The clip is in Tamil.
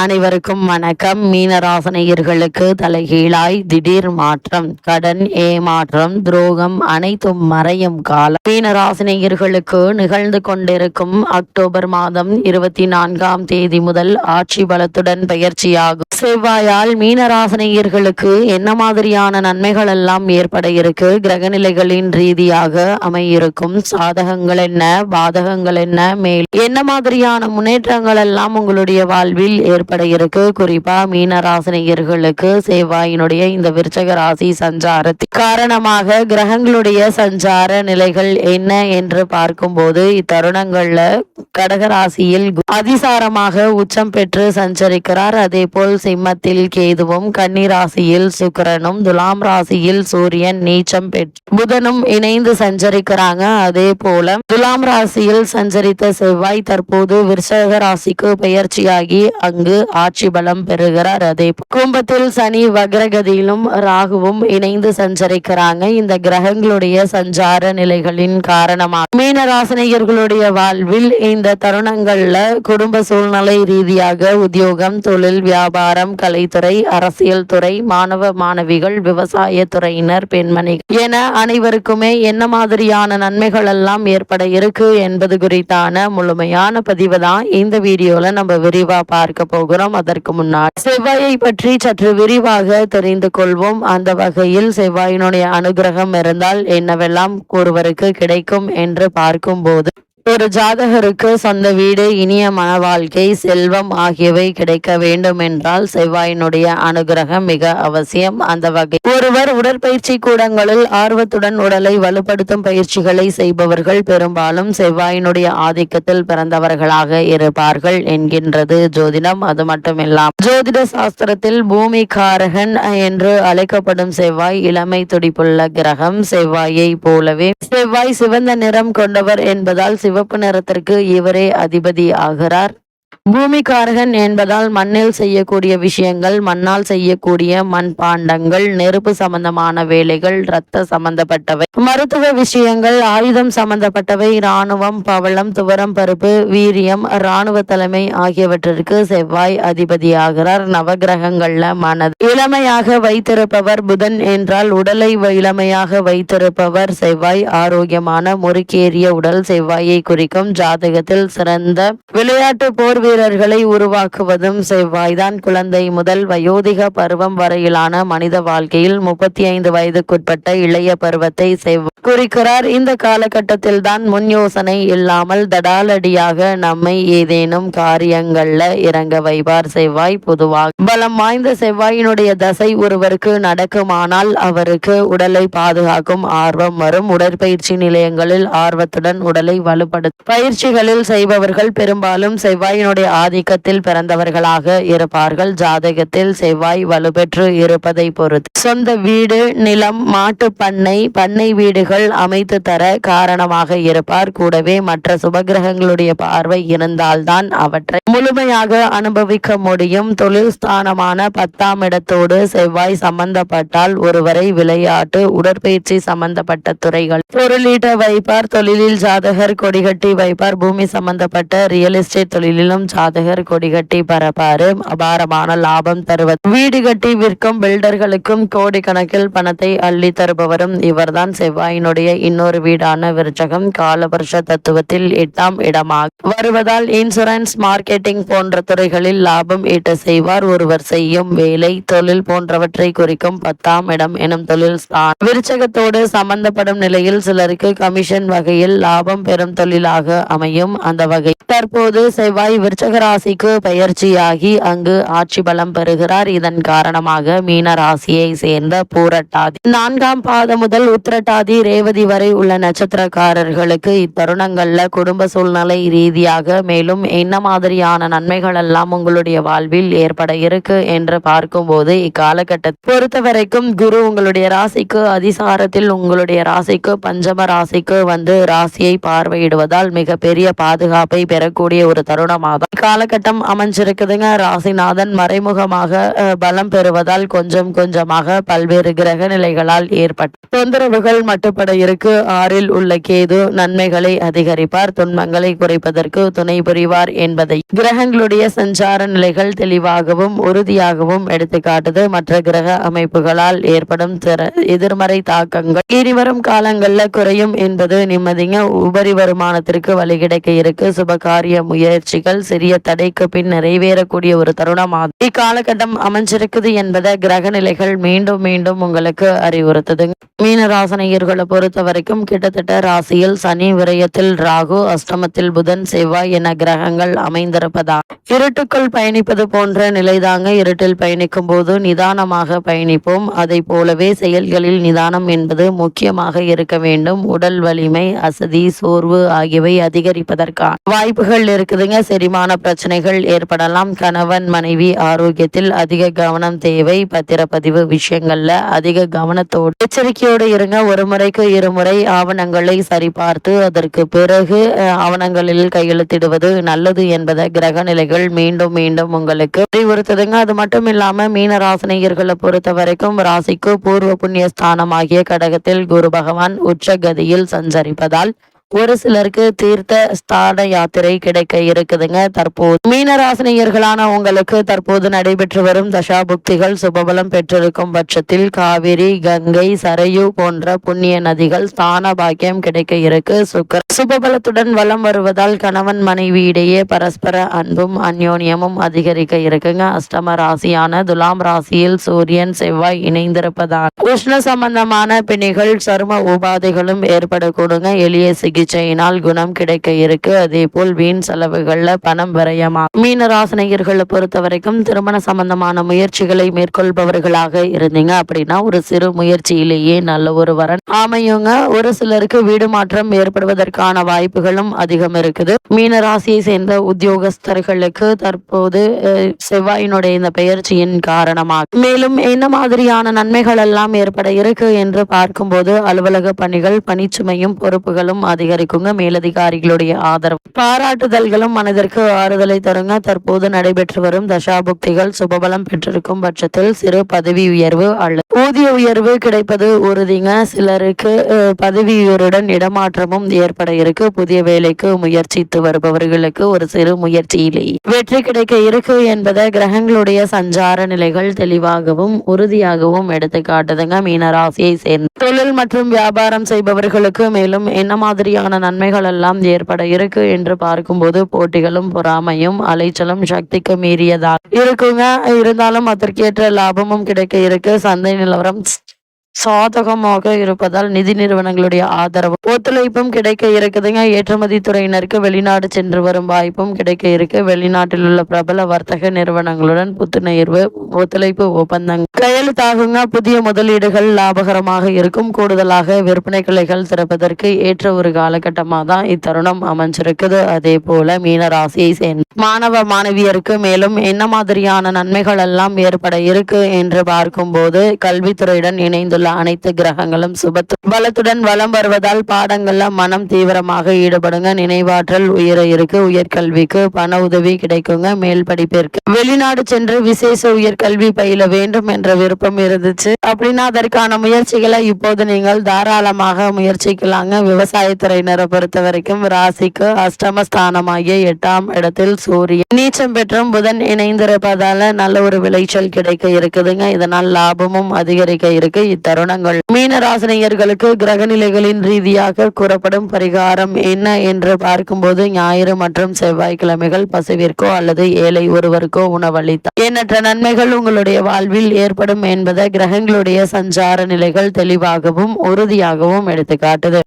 அனைவருக்கும் வணக்கம். மீனராசனையர்களுக்கு தலைகீழாய் திடீர் மாற்றம் கடன் ஏமாற்றம் துரோகம் அனைத்தும் மறையும் காலம். மீனராசினியர்களுக்கு நிகழ்ந்து கொண்டிருக்கும் அக்டோபர் மாதம் இருபத்தி நான்காம் தேதி முதல் ஆட்சி பலத்துடன் பயிற்சியாகும். செவ்வாயால் மீனராசினியர்களுக்கு என்ன மாதிரியான நன்மைகள் எல்லாம் ஏற்பட இருக்கு? கிரகநிலைகளின் ரீதியாக அமையிருக்கும் சாதகங்கள் என்ன? பாதகங்கள் என்ன? மேல் என்ன மாதிரியான முன்னேற்றங்கள் எல்லாம் உங்களுடைய வாழ்வில் ஏற்பட இருக்கு குறிப்பா மீனராசினியர்களுக்கு செவ்வாயினுடைய இந்த விருச்சக ராசி சஞ்சாரத்தின் காரணமாக கிரகங்களுடைய சஞ்சார நிலைகள் என்ன என்று பார்க்கும்போது இத்தருணங்கள்ல கடகராசியில் ராசியில் அதிசாரமாக உச்சம் பெற்று சஞ்சரிக்கிறார். அதே போல் சிம்மத்தில் கேதுவும் கன்னி ராசியில் சுக்கரனும் துலாம் ராசியில் சூரியன் நீச்சம் பெற்று புதனும் இணைந்து சஞ்சரிக்கிறாங்க. அதே போல துலாம் ராசியில் சஞ்சரித்த செவ்வாய் தற்போது விருச்சக ராசிக்கு பெயர்ச்சியாகி அங்கு ஆட்சி பலம் பெறுகிறார். அதே கும்பத்தில் சனி வக்ரகதியிலும் ராகுவும் இணைந்து சஞ்சரிக்கிறாங்க. இந்த கிரகங்களுடைய சஞ்சார நிலைகளின் காரணமாக மீனராசினியர்களுடைய வாழ்வில் இந்த தருணங்கள்ல குடும்ப சூழ்நிலை ரீதியாக உத்தியோகம் தொழில் வியாபாரம் கலைத்துறை அரசியல் துறை மாணவ மாணவிகள் விவசாய துறையினர் பெண்மணி என அனைவருக்குமே என்ன மாதிரியான நன்மைகள் எல்லாம் ஏற்பட இருக்கு என்பது குறித்தான முழுமையான பதிவு தான் இந்த வீடியோல நம்ம விரிவா பார்க்க போகிறோம் அதற்கு முன்னால் செவ்வாயை பற்றி சற்று விரிவாக தெரிந்து கொள்வோம். அந்த வகையில் செவ்வாயினுடைய அனுகிரகம் இருந்தால் என்னவெல்லாம் ஒருவருக்கு கிடைக்கும் என்று பார்க்கும்போது ஒரு ஜாதகருக்கு சொந்த வீடு இனிய மன வாழ்க்கை செல்வம் ஆகியவை கிடைக்க வேண்டும் என்றால் செவ்வாயினுடைய அனுகிரகம் மிக அவசியம். அந்த வகை ஒருவர் உடற்பயிற்சி கூடங்களில் ஆர்வத்துடன் உடலை வலுப்படுத்தும் பயிற்சிகளை செய்பவர்கள் பெரும்பாலும் செவ்வாயினுடைய ஆதிக்கத்தில் பிறந்தவர்களாக இருப்பார்கள் என்கின்றது ஜோதிடம். அது மட்டுமில்லாம். ஜோதிட சாஸ்திரத்தில் பூமி காரகன் என்று அழைக்கப்படும் செவ்வாய் இளமை துடிப்புள்ள கிரகம். செவ்வாயை போலவே செவ்வாய் சிவந்த நிறம் கொண்டவர் என்பதால் சிவப்பு நிறத்திற்கு இவரே அதிபதி ஆகிறார். பூமிகாரகன் என்பதால் மண்ணில் செய்யக்கூடிய விஷயங்கள் மண்ணால் செய்யக்கூடிய மண் பாண்டங்கள் நெருப்பு சம்பந்தமான வேலைகள் இரத்த சம்பந்தப்பட்டவை. மருத்துவ விஷயங்கள் ஆயுதம் சம்பந்தப்பட்டவை இராணுவம் பவளம் துவரம் பருப்பு வீரியம் இராணுவ தலைமை ஆகியவற்றிற்கு செவ்வாய் அதிபதியாகிறார். நவகிரகங்கள்ல மனது. இளமையாக வைத்திருப்பவர் புதன் என்றால் உடலை இளமையாக வைத்திருப்பவர் செவ்வாய் ஆரோக்கியமான முறுக்கேறிய உடல் செவ்வாயை குறிக்கும் ஜாதகத்தில் சிறந்த விளையாட்டு போர் வீரர்களை உருவாக்குவதும் செவ்வாய்தான் குழந்தை. முதல் வயோதிக பருவம் வரையிலான மனித வாழ்க்கையில் முப்பத்தி ஐந்து வயதுக்குட்பட்ட இளைய பருவத்தை செவ்வாய் குறிக்கிறார். இந்த காலகட்டத்தில் தான் முன் யோசனை இல்லாமல் தடாலடியாக நம்மை ஏதேனும் காரியங்கள்ல இறங்க வைப்பார் செவ்வாய். பொதுவாக பலம் வாய்ந்த செவ்வாயினுடைய தசை ஒருவருக்கு நடக்குமானால் அவருக்கு உடலை பாதுகாக்கும் ஆர்வம் வரும். உடற்பயிற்சி நிலையங்களில் ஆர்வத்துடன் உடலை வலுப்படுத்தும். பயிற்சிகளில் செய்பவர்கள் பெரும்பாலும் செவ்வாயினுடைய ஆதிக்கத்தில் பிறந்தவர்களாக இருப்பார்கள். ஜாதகத்தில் செவ்வாய் வலுப்பெற்று இருப்பதை பொறுத்து. சொந்த வீடு நிலம் மாட்டு பண்ணை பண்ணை வீடுகள் அமைத்து தர காரணமாக இருப்பார். கூடவே மற்ற சுபகிரகங்களுடைய பார்வை இருந்தால்தான் அவற்றை முழுமையாக அனுபவிக்க முடியும். தொழில் ஸ்தானமான பத்தாம் இடத்தோடு செவ்வாய் சம்பந்தப்பட்டால் ஒருவரை விளையாட்டு உடற்பயிற்சி சம்பந்தப்பட்ட துறைகள். பொருளீட்ட வைப்பார். தொழிலில் ஜாதகர் கொடிகட்டி வைப்பார். பூமி சம்பந்தப்பட்ட ரியல் எஸ்டேட் தொழிலிலும் ஜாதகர் கொடிகட்டி பரப்பாரு. அபாரமான லாபம் தருவது. வீடு கட்டி விற்கும் பில்டர்களுக்கும் கோடிக்கணக்கில் பணத்தை அள்ளி தருபவரும் இவர்தான் செவ்வாயினுடைய இன்னொரு வீடான விருச்சகம். காலவருஷ தத்துவத்தில் எட்டாம் இடமாக. வருவதால் இன்சூரன்ஸ் மார்க்கெட்டிங் போன்ற துறைகளில் லாபம் ஈட்ட செய்வார். ஒருவர் செய்யும் வேலை தொழில் போன்றவற்றை குறிக்கும் பத்தாம் இடம் எனும் தொழில் ஸ்தான். விருச்சகத்தோடு சம்பந்தப்படும் நிலையில் சிலருக்கு கமிஷன் வகையில் லாபம் பெறும் தொழிலாக அமையும். அந்த வகை. தற்போது செவ்வாய் விருச்ச விருச்சகராசிக்கு பயிற்சியாகி அங்கு ஆட்சி பலம் பெறுகிறார். இதன் காரணமாக மீன ராசியை சேர்ந்த பூரட்டாதி. நான்காம் பாதம் முதல் உத்திரட்டாதி ரேவதி வரை உள்ள நட்சத்திரக்காரர்களுக்கு இத்தருணங்கள்ல குடும்ப சூழ்நிலை ரீதியாக மேலும் என்ன மாதிரியான நன்மைகள் எல்லாம் உங்களுடைய வாழ்வில் ஏற்பட இருக்கு என்று பார்க்கும்போது இக்காலகட்டத்தை பொறுத்த வரைக்கும் குரு உங்களுடைய ராசிக்கு அதிசாரத்தில் உங்களுடைய ராசிக்கு பஞ்சம ராசிக்கு வந்து ராசியை பார்வையிடுவதால் மிகப்பெரிய பாதுகாப்பை பெறக்கூடிய ஒரு தருணமாக காலகட்டம் அமைஞ்சிருக்குதுங்க. ராசிநாதன் மறைமுகமாக பலம் பெறுவதால் கொஞ்சம் கொஞ்சமாக பல்வேறு கிரக நிலைகளால் ஏற்பட்ட தொந்தரவுகள் மட்டுப்பட இருக்கு. ஆறில் உள்ள கேது நன்மைகளை அதிகரிப்பார். துன்பங்களை குறைப்பதற்கு துணை புரிவார் என்பதை. கிரகங்களுடைய சஞ்சார நிலைகள் தெளிவாகவும் உறுதியாகவும் எடுத்துக்காட்டுது. மற்ற கிரக அமைப்புகளால் ஏற்படும் திற- எதிர்மறை தாக்கங்கள் இனிவரும் காலங்கள்ல குறையும் என்பது நிம்மதிங்க. உபரி வருமானத்திற்கு வழி கிடைக்க இருக்கு. சுபகாரிய முயற்சிகள் பெரிய தடைக்கு பின் நிறைவேறக்கூடிய ஒரு தருணமாக இக்காலகட்டம் அமைஞ்சிருக்குது என்பதை கிரக நிலைகள் மீண்டும் மீண்டும் உங்களுக்கு அறிவுறுத்துதுங்க மீனராசனையர்களை பொறுத்த வரைக்கும் கிட்டத்தட்ட ராசியில் சனி விரயத்தில் ராகு அஷ்டமத்தில் புதன் செவ்வாய் என கிரகங்கள் அமைந்திருப்பதா இருட்டுக்குள் பயணிப்பது போன்ற நிலைதாங்க இருட்டில் பயணிக்கும் போது நிதானமாக பயணிப்போம். அதை போலவே செயல்களில் நிதானம் என்பது முக்கியமாக இருக்க வேண்டும். உடல் வலிமை அசதி சோர்வு ஆகியவை அதிகரிப்பதற்கான வாய்ப்புகள் இருக்குதுங்க. செரிமான பிரச்சனைகள் ஏற்படலாம். கணவன் மனைவி ஆரோக்கியத்தில் அதிக கவனம் தேவை. பத்திரப்பதிவு விஷயங்கள்ல அதிக கவனத்தோடு எச்சரிக்கையோடு இருங்க. ஒரு முறைக்கு இருமுறை ஆவணங்களை சரிபார்த்து அதற்கு பிறகு ஆவணங்களில் கையெழுத்திடுவது நல்லது என்பதை கிரக நிலைகள் மீண்டும் மீண்டும் உங்களுக்கு அறிவுறுத்துதுங்க. அது மட்டும் இல்லாம மீன ராசினியர்களை பொறுத்த வரைக்கும் ராசிக்கு பூர்வ புண்ணிய ஸ்தானமாகிய கடகத்தில் குரு பகவான் உச்சகதியில் சஞ்சரிப்பதால் ஒரு சிலருக்கு தீர்த்த ஸ்தான யாத்திரை கிடைக்க இருக்குதுங்க. தற்போது மீனராசினியர்களான உங்களுக்கு தற்போது நடைபெற்று வரும் தசாபுக்திகள் சுபபலம் பெற்றிருக்கும் பட்சத்தில் காவிரி கங்கை சரையு போன்ற புண்ணிய நதிகள் ஸ்தான பாக்கியம் கிடைக்க இருக்கு. சுக்கர சுபபலத்துடன் வலம் வருவதால் கணவன் மனைவி இடையே பரஸ்பர அன்பும் அந்யோன்யமும் அதிகரிக்க இருக்குங்க. அஷ்டம ராசியான துலாம் ராசியில் சூரியன் செவ்வாய் இணைந்திருப்பதால் உஷ்ண சம்பந்தமான பிணிகள் சரும உபாதைகளும் ஏற்படக்கூடுங்க. எளிய சிகிச்சையினால் குணம் கிடைக்க இருக்கு. அதே போல் வீண் செலவுகள்ல பணம் விரயமா மீன ராசினியர்களை பொறுத்த வரைக்கும் திருமண சம்பந்தமான முயற்சிகளை மேற்கொள்பவர்களாக இருந்தீங்க அப்படின்னா ஒரு சிறு முயற்சியிலேயே நல்ல ஒரு வரன் அமையுங்க. ஒரு சிலருக்கு வீடு மாற்றம் ஏற்படுவதற்கான வாய்ப்புகளும் அதிகம் இருக்குது. மீன ராசியை சேர்ந்த உத்தியோகஸ்தர்களுக்கு தற்போது செவ்வாயினுடைய இந்த பெயர்ச்சியின் காரணமாக மேலும் என்ன மாதிரியான நன்மைகள் எல்லாம் ஏற்பட இருக்கு என்று பார்க்கும்போது அலுவலக பணிகள் பணிச்சுமையும் பொறுப்புகளும் அதிகரிக்குங்க. மேலதிகாரிகளுடைய ஆதரவு. பாராட்டுதல்களும் மனதிற்கு ஆறுதலை தருங்க. தற்போது நடைபெற்று வரும் தசாபுக்திகள் சுபபலம் பெற்றிருக்கும் பட்சத்தில் சிறு பதவி உயர்வு அல்லது ஊதிய உயர்வு கிடைப்பது உறுதிங்க. சிலருக்கு பதவி உயர்வுடன் இடமாற்றமும் ஏற்பட இருக்கு. புதிய வேலைக்கு முயற்சித்து வருபவர்களுக்கு ஒரு சிறு முயற்சியிலேயே வெற்றி கிடைக்க இருக்கு என்பதை கிரகங்களுடைய சஞ்சார நிலைகள் தெளிவாகவும் உறுதியாகவும் எடுத்து காட்டுதுங்க மீனராசியை சேர்ந்த தொழில் மற்றும் வியாபாரம் செய்பவர்களுக்கு மேலும் என்ன மாதிரியான நன்மைகள் எல்லாம் ஏற்பட இருக்கு என்று பார்க்கும்போது போட்டிகளும் பொறாமையும் அலைச்சலும் சக்திக்கு மீறியதால் இருக்குங்க. இருந்தாலும் அதற்கேற்ற லாபமும் கிடைக்க இருக்கு. சந்தை நிலவரம் சாதகமாக இருப்பதால் நிதி நிறுவனங்களுடைய ஆதரவு ஒத்துழைப்பும் கிடைக்க இருக்குதுங்க. ஏற்றுமதி துறையினருக்கு வெளிநாடு சென்று வரும் வாய்ப்பும் கிடைக்க இருக்கு. வெளிநாட்டில் உள்ள பிரபல வர்த்தக நிறுவனங்களுடன் புத்துணர்வு ஒத்துழைப்பு ஒப்பந்தம் கையெழுத்தாகுங்க. புதிய முதலீடுகள் லாபகரமாக இருக்கும். கூடுதலாக விற்பனை கிளைகள் திறப்பதற்கு ஏற்ற ஒரு காலகட்டமாக தான் இத்தருணம் அமைஞ்சிருக்குது. அதே போல மீன ராசியை சேர்ந்த மாணவ மாணவியருக்கு மேலும் என்ன மாதிரியான நன்மைகள் எல்லாம் ஏற்பட இருக்கு என்று பார்க்கும்போது கல்வித்துறையுடன் இணைந்துள்ள அனைத்து கிரகங்களும் சுப பலத்துடன் வளம் வருவதால் பாடங்கள்ல மனம் தீவிரமாக ஈடுபடுங்க. நினைவாற்றல் உயர இருக்கு. உயர்கல்விக்கு பண உதவி கிடைக்குங்க. மேல் படிப்பிற்கு. வெளிநாடு சென்று விசேஷ உயர்கல்வி பயில வேண்டும் என்ற விருப்பம் இருந்துச்சு. அப்படின்னா அதற்கான முயற்சிகளை இப்போது நீங்கள் தாராளமாக முயற்சிக்கலாங்க. விவசாயத்துறையினரை பொறுத்த வரைக்கும் ராசிக்கு அஷ்டமஸ்தானமாகிய எட்டாம் இடத்தில் சூரியன் நீச்சம் பெற்றும் புதன் இணைந்திருப்பதால நல்ல ஒரு விளைச்சல் கிடைக்க இருக்குதுங்க. இதனால் லாபமும் அதிகரிக்க இருக்கு. இத்த தருணங்கள். மீனராசினியர்களுக்கு கிரக நிலைகளின் ரீதியாக கூறப்படும் பரிகாரம் என்ன என்று பார்க்கும்போது ஞாயிறு மற்றும் செவ்வாய்க்கிழமைகள் பசுவிற்கோ அல்லது ஏழை ஒருவருக்கோ உணவளித்தார் எண்ணற்ற நன்மைகள் உங்களுடைய வாழ்வில் ஏற்படும் என்பதை கிரகங்களுடைய சஞ்சார நிலைகள் தெளிவாகவும் உறுதியாகவும் எடுத்துக்காட்டுது.